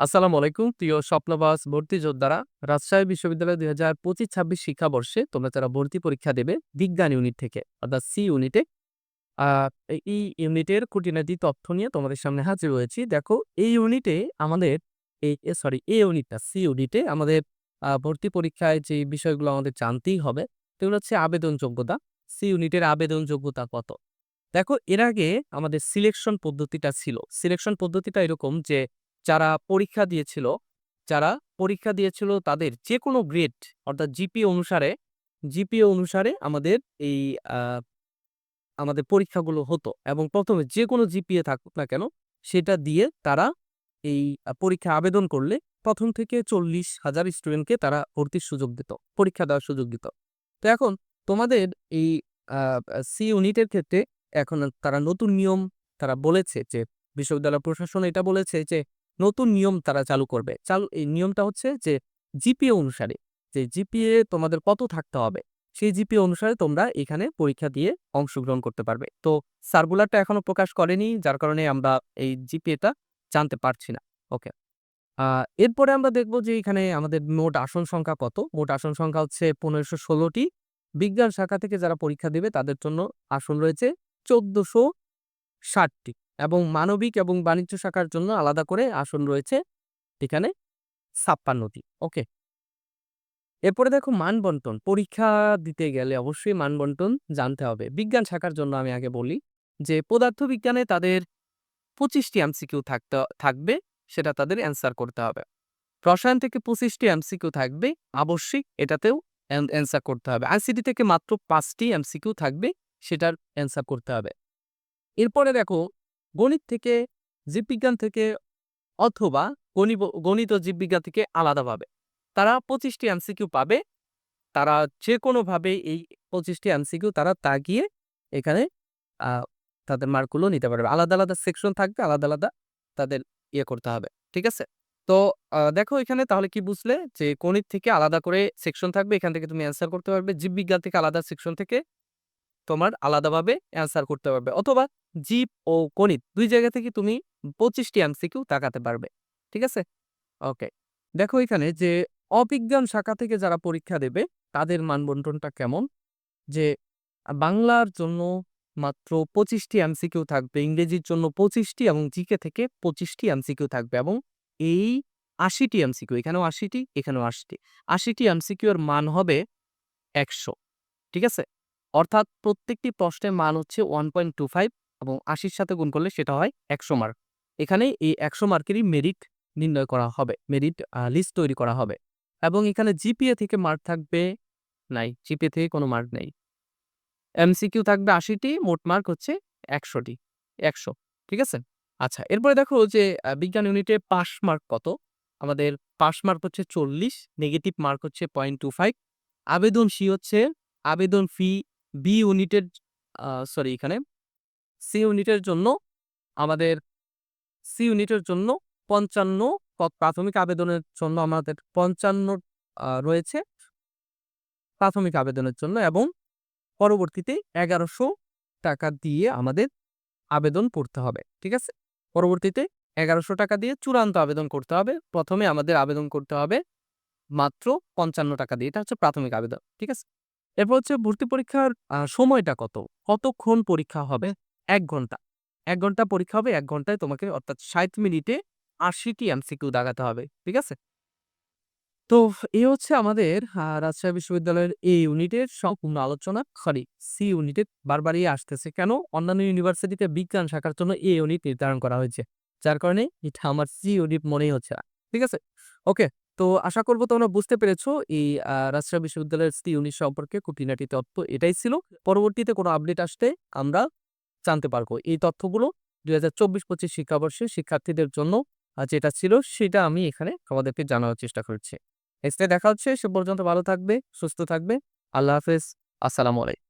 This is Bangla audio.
আসসালামু আলাইকুম। প্রিয় স্বপ্নবাস ভর্তি যোদ্ধারা, রাজশাহী বিশ্ববিদ্যালয় দুই হাজার পঁচিশ ছাব্বিশ শিক্ষাবর্ষে তোমরা যারা ভর্তি পরীক্ষা দেবে বিজ্ঞান ইউনিট থেকে, অর্থাৎ সি ইউনিটে এই ইউনিটের খুঁটিনাটি তথ্য নিয়ে তোমাদের সামনে হাজির হয়েছি। দেখো, এই ইউনিটে আমাদের এই সরি এই ইউনিটটা সি ইউনিটে আমাদের ভর্তি পরীক্ষায় যে বিষয়গুলো আমাদের জানতেই হবে, সেগুলো হচ্ছে আবেদন যোগ্যতা। সি ইউনিটের আবেদন যোগ্যতা কত? দেখো, এর আগে আমাদের সিলেকশন পদ্ধতিটা ছিল। সিলেকশন পদ্ধতিটা এরকম যে যারা পরীক্ষা দিয়েছিল, যারা পরীক্ষা দিয়েছিল তাদের যে কোনো গ্রেড অর্থাৎ জিপি অনুসারে জিপি অনুসারে আমাদের এই আমাদের পরীক্ষাগুলো হতো এবং প্রথমে যে কোনো জিপিএ থাকুক না কেন, সেটা দিয়ে তারা এই পরীক্ষা আবেদন করলে প্রথম থেকে চল্লিশ হাজার স্টুডেন্টকে তারা ভর্তির সুযোগ দিত, পরীক্ষা দেওয়ার সুযোগ দিত। তো এখন তোমাদের এই সি ইউনিটের ক্ষেত্রে এখন তারা নতুন নিয়ম তারা বলেছে যে, বিশ্ববিদ্যালয় প্রশাসন এটা বলেছে যে নতুন নিয়ম তারা চালু করবে। চালু, এই নিয়মটা হচ্ছে যে, জিপিএ অনুসারে, যে জিপিএ তোমাদের কত থাকতে হবে, সেই জিপিএ অনুসারে তোমরা এখানে পরীক্ষা দিয়ে অংশগ্রহণ করতে পারবে। তো সার্কুলারটা এখনও প্রকাশ করেনি, যার কারণে আমরা এই জিপিএটা জানতে পারছি না। ওকে। এরপরে আমরা দেখব যে এখানে আমাদের মোট আসন সংখ্যা কত। মোট আসন সংখ্যা হচ্ছে পনেরোশো ষোলোটি। বিজ্ঞান শাখা থেকে যারা পরীক্ষা দেবে, তাদের জন্য আসন রয়েছে চোদ্দশো ষাটটি। এবং মানবিক এবং বাণিজ্য শাখার জন্য আলাদা করে আসন রয়েছে এখানে ছাপ্পান্নটি ওকে? এরপরে দেখো মানবন্টন, পরীক্ষা দিতে গেলে অবশ্যই মানবন্টন জানতে হবে। বিজ্ঞান শাখার জন্য আমি আগে বলি যে পদার্থবিজ্ঞানে তাদের পঁচিশটি এমসিকিউ থাকতে, থাকবে, সেটা তাদের অ্যান্সার করতে হবে। রসায়ন থেকে পঁচিশটি এমসিকিউ থাকবে আবশ্যিক এটাতেও অ্যান্সার করতে হবে। আইসিডি থেকে মাত্র পাঁচটি এমসিকিউ থাকবে, সেটার অ্যান্সার করতে হবে। এরপরে দেখো গণিত থেকে জীববিজ্ঞান থেকে অথবা গণিত জীববিজ্ঞান থেকে আলাদাভাবে। তারা পঁচিশটি এমসিকিউ পাবে। তারা যে কোনোভাবে এই পঁচিশটি এমসিকিউ তারা তাগিয়ে এখানে আহ, তাদের মার্কগুলো নিতে পারবে। আলাদা আলাদা সেকশন থাকবে আলাদা আলাদা তাদের ইয়ে করতে হবে। ঠিক আছে? তো দেখো এখানে তাহলে কি বুঝলে? যে গণিত থেকে আলাদা করে সেকশন থাকবে এখান থেকে তুমি অ্যান্সার করতে পারবে। জীববিজ্ঞান থেকে আলাদা সেকশন থেকে তোমার আলাদাভাবে অ্যান্সার করতে পারবে। অথবা জীব ও গণিত দুই জায়গা থেকে তুমি পঁচিশটি এমসিকিউ তাকাতে পারবে। ঠিক আছে? ওকে দেখো এখানে যে অবিজ্ঞান শাখা থেকে যারা পরীক্ষা দেবে, তাদের মানবন্টনটা কেমন? যে বাংলার জন্য মাত্র পঁচিশটি এমসিকিউ থাকবে, ইংরেজির জন্য পঁচিশটি এবং জিকে থেকে পঁচিশটি এমসিকিউ থাকবে এবং এই আশিটি এমসিকিউ এখানেও আশিটি এখানেও আশিটি। আশিটি এমসিকিউ এর মান হবে একশো। ঠিক আছে? অর্থাৎ প্রত্যেকটি প্রশ্নের মান হচ্ছে ওয়ান পয়েন্ট টু ফাইভ এবং আশির সাথে গুণ করলে সেটা হয় একশো মার্ক এখানে এই একশো মার্কেরই মেরিট নির্ণয় করা হবে মেরিট লিস্ট তৈরি করা হবে এবং এখানে জিপিএ থেকে মার্ক থাকবে নাই জিপিএ থেকে কোনো মার্ক নেই। এমসিকিউ থাকবে আশিটি, মোট মার্ক হচ্ছে একশোটি, একশো, ঠিক আছে? আচ্ছা এরপরে দেখো যে বিজ্ঞান ইউনিটে পাস মার্ক কত? আমাদের পাস মার্ক হচ্ছে চল্লিশ নেগেটিভ মার্ক হচ্ছে পয়েন্ট টু ফাইভ আবেদন ফি হচ্ছে, আবেদন ফি বি ইউনিটের সরি এখানে সি ইউনিটের জন্য আমাদের সি ইউনিটের জন্য পঞ্চান্ন প্রাথমিক আবেদনের জন্য আমাদের পঞ্চান্ন রয়েছে প্রাথমিক আবেদনের জন্য এবং পরবর্তীতে এগারোশো টাকা দিয়ে আমাদের আবেদন করতে হবে, ঠিক আছে? পরবর্তীতে এগারোশো টাকা দিয়ে চূড়ান্ত আবেদন করতে হবে, প্রথমে আমাদের আবেদন করতে হবে মাত্র পঞ্চান্ন টাকা দিয়ে, এটা হচ্ছে প্রাথমিক আবেদন, ঠিক আছে? এরপর হচ্ছে ভর্তি পরীক্ষার সময়টা কত? কতক্ষণ পরীক্ষা হবে? এক ঘণ্টা। এক ঘণ্টা পরীক্ষা হবে, এক ঘন্টায় তোমাকে অর্থাৎ ষাট মিনিটে আশিটি এমসিকিউ দাগাতে হবে, ঠিক আছে? তো এই হচ্ছে আমাদের রাজশাহী বিশ্ববিদ্যালয়ের এ ইউনিটের সম্পূর্ণ আলোচনা। সরি সি ইউনিটের বারবারই আসতেছে। কেন? অন্যান্য ইউনিভার্সিটিতে বিজ্ঞান শাখার জন্য এ ইউনিট নির্ধারণ করা হয়েছে। যার কারণে এটা আমার সি ইউনিট মনেই হচ্ছে না, ঠিক আছে? ওকে তো আশা করব তোমরা বুঝতে পেরেছ, এই রাজশাহী বিশ্ববিদ্যালয়ের সি ইউনিট সম্পর্কে খুঁটিনাটি তথ্য এটাই ছিল। পরবর্তীতে কোনো আপডেট আসতে আমরা জানতে পারব। এই তথ্যগুলো দুই হাজার চব্বিশ পঁচিশ শিক্ষাবর্ষে শিক্ষার্থীদের জন্য যেটা ছিল সেটা আমি এখানে আমাদেরকে জানানোর চেষ্টা করছি। নেক্সট দেখা হচ্ছে। সে পর্যন্ত ভালো থাকবে, সুস্থ থাকবে। আল্লাহ হাফেজ। আসসালামু আলাইকুম।